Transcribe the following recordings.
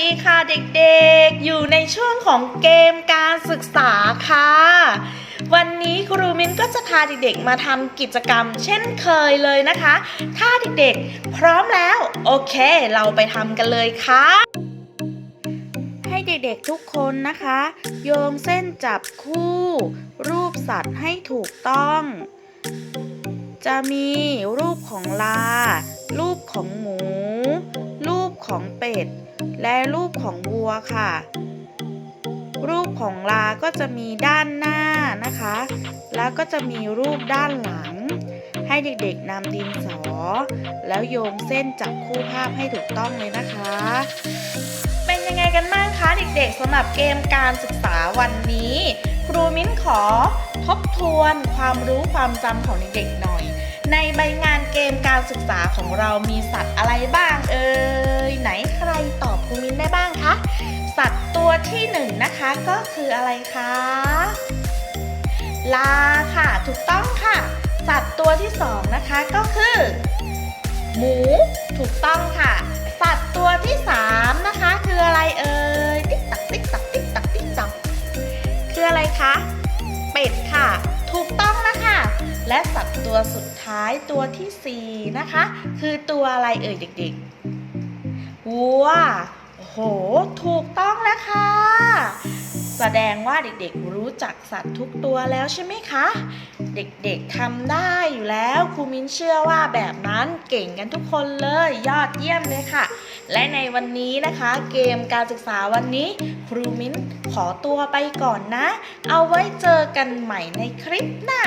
ดีค่ะเด็กๆ อยู่ในช่วงของเกมการศึกษาค่ะ วันนี้ครูมิ้นก็จะพาเด็กๆมาทำกิจกรรม เช่นเคยเลยนะคะ ถ้าเด็กๆ พร้อมแล้ว โอเค เราไปทำกันเลยค่ะ ให้เด็กๆทุกคนนะคะ โยงเส้นจับคู่ รูปสัตว์ให้ถูกต้อง จะมีรูปของลา รูปของหมู รูปของเป็ด และรูปของวัวค่ะ รูปของลาก็จะมีด้านหน้านะคะ แล้วก็จะมีรูปด้านหลัง ให้เด็กๆนำดินสอ แล้วโยงเส้นจับคู่ภาพให้ถูกต้องเลยนะคะ เป็นยังไงกันบ้างคะเด็กๆสำหรับเกมการศึกษาวันนี้ ครูมิ้นขอทบทวนความรู้ความจำของเด็กๆหน่อย ในใบงานเกมการศึกษาของเรามีสัตว์อะไรบ้างเอ่ยไหน สัตว์ตัวที่หนึ่งนะคะก็คืออะไรคะ ลาค่ะ ถูกต้องค่ะ สัตว์ตัวที่สองนะคะก็คือ หมู ถูกต้องค่ะ สัตว์ตัวที่สามนะคะ คืออะไรเอ่ย ติ๊กตักติ๊กตักติ๊กตักติ๊กตักคืออะไรคะ เป็ดค่ะ ถูกต้องนะคะและสัตว์ตัวสุดท้ายตัวที่สี่นะคะ คือตัวอะไรเอ่ยเด็กๆวัว โอ้โห ถูกต้องแล้วค่ะ แสดงว่าเด็กๆรู้จักสัตว์ทุกตัวแล้วใช่ไหมคะ เด็กๆทำได้อยู่แล้วครูมิ้นเชื่อว่าแบบนั้นเก่งกันทุกคนเลยยอดเยี่ยมเลยค่ะ และในวันนี้นะคะเกมการศึกษาวันนี้ครูมิ้นขอตัวไปก่อนนะ เอาไว้เจอกันใหม่ในคลิปหน้า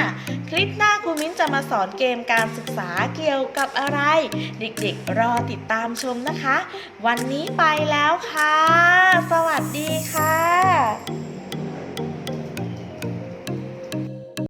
คลิปหน้าครูมิ้นจะมาสอนเกมการศึกษาเกี่ยวกับอะไร เด็กๆรอติดตามชมนะคะ วันนี้ไปแล้วค่ะ